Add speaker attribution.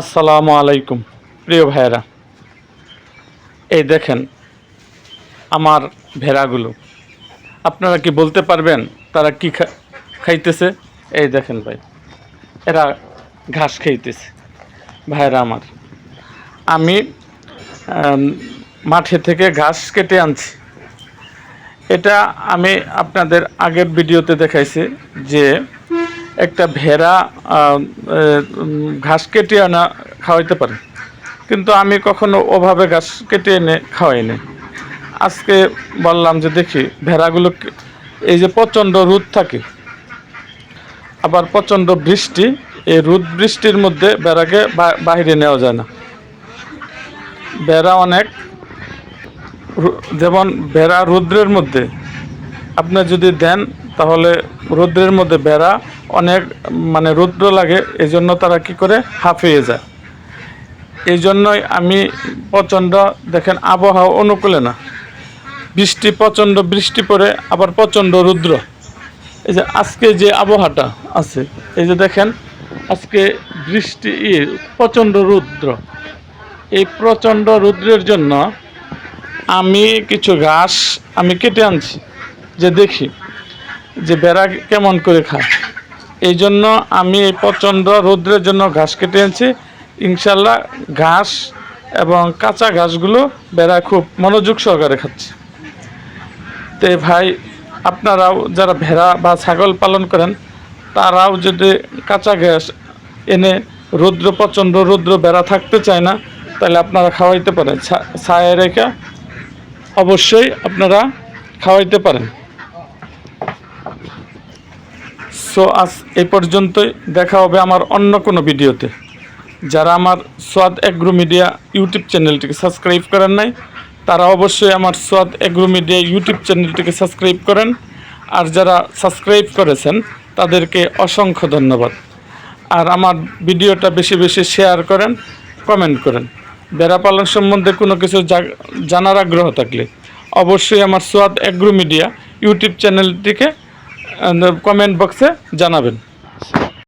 Speaker 1: আসসালামু আলাইকুম, প্রিয় ভাইয়েরা। এই দেখেন আমার ভেড়াগুলো। আপনারা কি বলতে পারবেন তারা কি খাইতেছে? এই দেখেন ভাই, এরা ঘাস খাইতেছে ভাইরা আমার। আমি, মাঠে থেকে ঘাস কেটে আনছি। এটা আমি আপনাদের আগের ভিডিওতে দেখাইছি যে একটা ভেড়া ঘাস কেটে আনা খাওয়াইতে পারে। কিন্তু আমি কখনো ওভাবে ঘাস কেটে এনে খাওয়াইনি। আজকে বললাম যে দেখি, ভেড়াগুলো এই যে প্রচণ্ড রোদ থাকে, আবার প্রচণ্ড বৃষ্টি, এই রোদ বৃষ্টির মধ্যে ভেড়াকে বা- বাইরে নেওয়া যায় না। ভেড়া অনেক যেমন ভেড়া রৌদ্রের মধ্যে, আপনি যদি দেন, তাহলে রৌদ্রের মধ্যে বেড়া অনেক মানে রৌদ্র লাগে এই জন্য তারা কি করে? হাঁফিয়ে যায়। এই জন্যই আমি প্রচণ্ড, দেখেন, আবহাওয়া অনুকূলে না। বৃষ্টি, প্রচণ্ড বৃষ্টি পড়ে, আবার প্রচণ্ড রৌদ্র। এই যে আজকে যে আবহাওয়াটা আছে, এই যে দেখেন, আজকে বৃষ্টি প্রচণ্ড রৌদ্র। এই প্রচণ্ড রৌদ্রের জন্য আমি কিছু ঘাস আমি কেটে আনছি। যে দেখি, যে বেড়া কেমন করে খায়। এই জন্য আমি এই প্রচণ্ড রৌদ্রের জন্য ঘাস কেটে আনছি ইনশাল্লাহ ঘাস এবং কাঁচা ঘাসগুলো বেড়া খুব মনোযোগ সহকারে খাচ্ছে। তো ভাই, আপনারাও যারা ভেড়া বা ছাগল পালন করেন, তারাও যদি কাঁচা ঘাস এনে রৌদ্র, প্রচণ্ড রৌদ্র বেড়া থাকতে চায় না, তাহলে আপনারা খাওয়াইতে পারেন। ছায়া রেখে অবশ্যই আপনারা খাওয়াইতে পারেন। সো আজ এই পর্যন্তই। দেখা হবে আমার অন্য কোনো ভিডিওতে। যারা আমার সোয়াদ এগ্রো মিডিয়া ইউটিউব চ্যানেলটিকে সাবস্ক্রাইব করেন নাই, তারা অবশ্যই আমার সোয়াদ এগ্রো মিডিয়া ইউটিউব চ্যানেলটিকে সাবস্ক্রাইব করেন। আর যারা সাবস্ক্রাইব করেছেন, তাদেরকে অসংখ্য ধন্যবাদ। আর আমার ভিডিওটা বেশি বেশি শেয়ার করেন, কমেন্ট করেন। বেড়া পালন সম্বন্ধে কোনো কিছু জানার আগ্রহ থাকলে অবশ্যই আমার সোয়াদ এগ্রো মিডিয়া ইউটিউব চ্যানেলটিকে কমেন্ট বক্সে জানাবেন